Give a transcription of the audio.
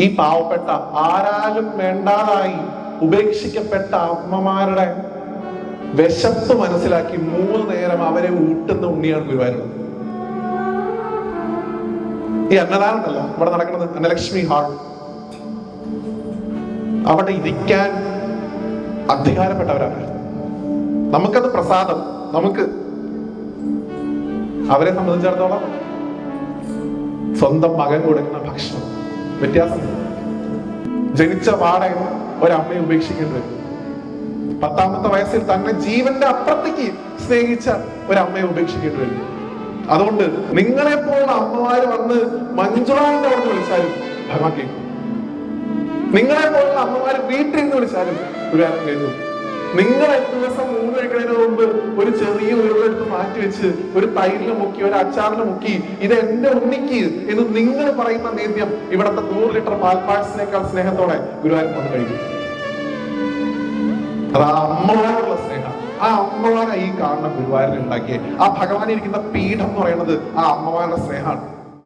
ഈ പാവപ്പെട്ട ആരാലും വേണ്ടാതായി ഉപേക്ഷിക്കപ്പെട്ട അമ്മമാരുടെ വിശപ്പ് മനസ്സിലാക്കി മൂന്ന് നേരം അവരെ ഊട്ടുന്ന ഉണ്ണിയാണ് ഗുരുവായൂരുള്ളത് ഈ അന്നദാനം ഇവിടെ നടക്കുന്നത് അന്നലക്ഷ്മി ഹാൾ. അവിടെ ഇരിക്കാൻ അധികാരപ്പെട്ടവരാണ്. നമുക്കത് പ്രസാദം നമുക്ക് അവരെ സംബന്ധിച്ചിടത്തോളം സ്വന്തം മകൻ കൊടുക്കുന്ന ഭക്ഷണം. വ്യത്യാസം. ജനിച്ച പാടെ ഒരമ്മയെ ഉപേക്ഷിക്കേണ്ടി വരും. പത്താമത്തെ വയസ്സിൽ തന്നെ ജീവന്റെ അപ്പുറത്തേക്ക് സ്നേഹിച്ച ഒരമ്മയെ ഉപേക്ഷിക്കേണ്ടി വരും. അതുകൊണ്ട് നിങ്ങളെ പോലുള്ള അമ്മമാര് വന്ന് മഞ്ജുളാന്റെ അവിടെ വിളിച്ചാലും ഭഗവാൻ കേൾക്കും. നിങ്ങളെ പോലുള്ള അമ്മമാര് വീട്ടിൽ നിന്ന് വിളിച്ചാലും ഗുരുവാരം കേൾക്കും. നിങ്ങൾ ദിവസം മൂന്ന് കഴിക്കുന്നതിന് മുമ്പ് ഒരു ചെറിയ ഉരുളെടുത്ത് മാറ്റി വെച്ച് ഒരു തൈരിൽ മുക്കി ഒരു അച്ചാറിൽ മുക്കി ഇത് എന്റെ ഉണ്ണിക്ക് എന്ന് നിങ്ങൾ പറയുന്ന നേദ്യം ഇവിടത്തെ നൂറ് ലിറ്റർ പാൽപ്പാഴ്സിനേക്കാൾ സ്നേഹത്തോടെ ഗുരുവായൂർ വന്ന് കഴിക്കും അത് അമ്മമാരുള്ള സ്നേഹം. ആ അമ്മമാരെ ഈ കാണുന്ന ഗുരുവായൂരിൽ ഉണ്ടാക്കിയ ആ ഭഗവാൻ ഇരിക്കുന്ന പീഠം എന്ന് പറയുന്നത് ആ അമ്മമാരുടെ സ്നേഹമാണ്.